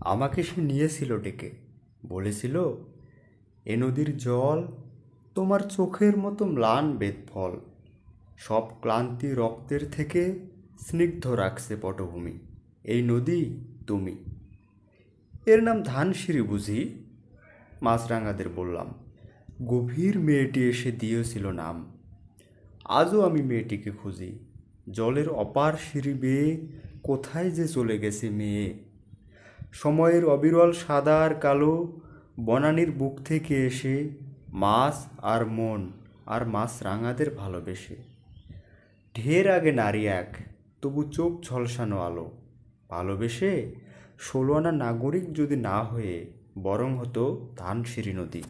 আমাকে সে নিয়েছিল ডেকে। বলেছিল, এ নদীর জল তোমার চোখের মতো ম্লান বেদফল। সব ক্লান্তি রক্তের থেকে স্নিগ্ধ রাখছে পটভূমি। এই নদী তুমি। এর নাম ধানসিঁড়ি বুঝি? মাছরাঙাদের বললাম, গভীর মেয়েটি এসে দিয়েছিল নাম। আজও আমি মেয়েটিকে খুঁজি। জলের অপার সিঁড়ি বেয়ে কোথায় যে চলে গেছে মেয়ে? সময়ের অবিরল সাদা আর কালো বনানীর বুক থেকে এসে মাছ আর মন আর মাছ রাঙাদের ভালোবেসে। ঢের আগে নারী এক, তবু চোখ ঝলসানো আলো। ভালোবেসে ষোলো আনা নাগরিক যদি না হয়ে বরং হতো ধানসিঁড়ি নদী।